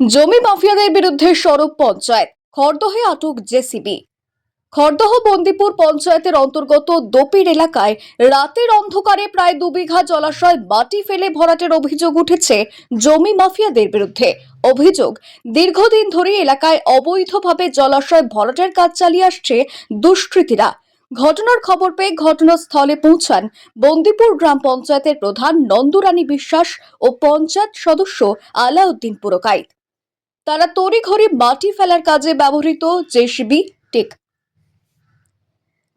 জমি মাফিয়াদের বিরুদ্ধে সরব পঞ্চায়েত, খড়দহে আটক জেসিবি। খড়দহ বন্দিপুর পঞ্চায়েতের অন্তর্গত দোপির এলাকায় রাতের অন্ধকারে প্রায় দু বিঘা জলাশয় মাটি ফেলে ভরাটের অভিযোগ উঠেছে জমি মাফিয়াদের বিরুদ্ধে। অভিযোগ, দীর্ঘদিন ধরে এলাকায় অবৈধভাবে জলাশয় ভরাটের কাজ চালিয়ে আসছে দুষ্কৃতীরা। ঘটনার খবর পেয়ে ঘটনাস্থলে পৌঁছান বন্দিপুর গ্রাম পঞ্চায়েতের প্রধান নন্দরানী বিশ্বাস ও পঞ্চায়েত সদস্য আলাউদ্দিন পুরকাইত। তারা তড়িঘড়ি মাটি ফেলার কাজে ব্যবহৃত জেসিবি, টেক।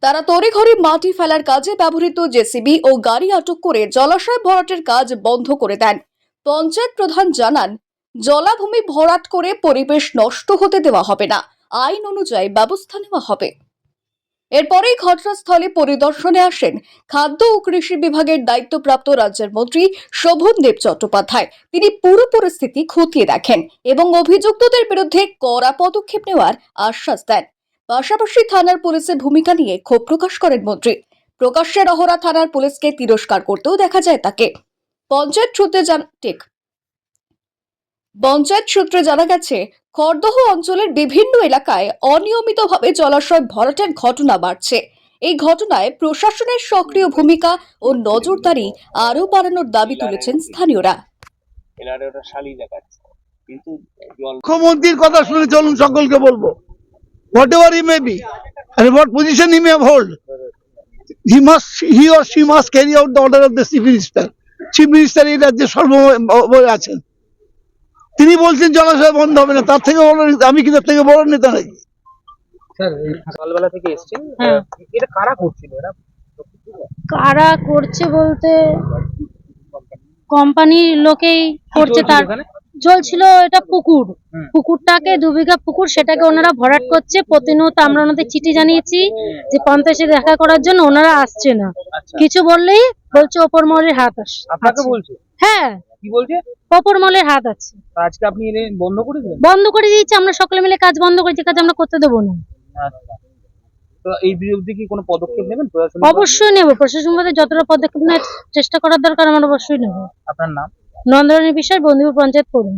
তারা তড়িঘড়ি মাটি ফেলার কাজে ব্যবহৃত জেসিবি ও গাড়ি আটক করে জলাশয় ভরাটের কাজ বন্ধ করে দেন। পঞ্চায়েত প্রধান জানান, জলাভূমি ভরাট করে পরিবেশ নষ্ট হতে দেওয়া হবে না। আইন অনুযায়ী ব্যবস্থা নেওয়া হবে। এরপরেই ঘটনাস্থলে পরিদর্শনে আসেন খাদ্য ও কৃষি বিভাগের দায়িত্বপ্রাপ্ত রাজ্যের মন্ত্রী শোভনদেব চট্টোপাধ্যায়। তিনি পুরো পরিস্থিতি খতিয়ে দেখেন এবং অভিযুক্তদের বিরুদ্ধে কড়া পদক্ষেপ নেওয়ার আশ্বাস দেন। পাশাপাশি থানার পুলিশের ভূমিকা নিয়ে ক্ষোভ প্রকাশ করেন মন্ত্রী। প্রকাশ্যে রহরা থানার পুলিশকে তিরস্কার করতেও দেখা যায় তাকে। পঞ্চায়েত সূত্রে জান ঠিক। পঞ্চায়েত সূত্রে জানা গেছে খড়দহ অঞ্চলের বিভিন্ন এলাকায় অনিয়মিতভাবে জলাশয় ভরাটের ঘটনা বাড়ছে। এই ঘটনায় প্রশাসনের সক্রিয় ভূমিকা ও নজরদারি আরও বাড়ানোর দাবি তুলেছেন স্থানীয়রা। মুখ্যমন্ত্রীর কথা শুনে চলুন সকলকে বলব। Whatever he may be and what position he may hold he must he or she must carry out the order of the chief minister. Chief minister এই রাজ্যে সর্ব আছেন। তিনি বলছেন জলাশয় বন্ধ হবে না তার থেকে বড় আমি কি তার থেকে বড় নেতা নাকি? সকালবেলা থেকে এসছেন হ্যাঁ। এটা কারা করছিল এরা? কারা করছে বলতে কোম্পানির লোকেই করছে তার ওখানে? জ্বলছিল এটা পুকুর। পুকুরটাকে দু বিঘা পুকুর সেটাকে ওনারা ভরাট করছে। প্রতিনিয়ত আমরা ওনাদের চিঠি জানিয়েছি যে পঞ্চায়েতে দেখা করার জন্য ওনারা আসছে না। আচ্ছা। কিছু বললেই বলছে ওপর মহলের হাত আস বলছে? হ্যাঁ। কি বলছে? কপর মলের হাত আছে। আজকে আপনি বন্ধ করে দিলেন বন্ধ করে দিয়েছি আমরা সকলে মিলে কাজ বন্ধ করেছি কাজ আমরা করতে দেবো না। আচ্ছা। তো এই বিরুদ্ধে কি কোনো পদক্ষেপ নেবেন? অবশ্যই নেব। প্রশাসন মধ্যে যতটা পদক্ষেপ নেওয়ার চেষ্টা করার দরকার আমরা অবশ্যই নেব। আপনার নাম? বন্ধুপুর পঞ্চায়েত করুন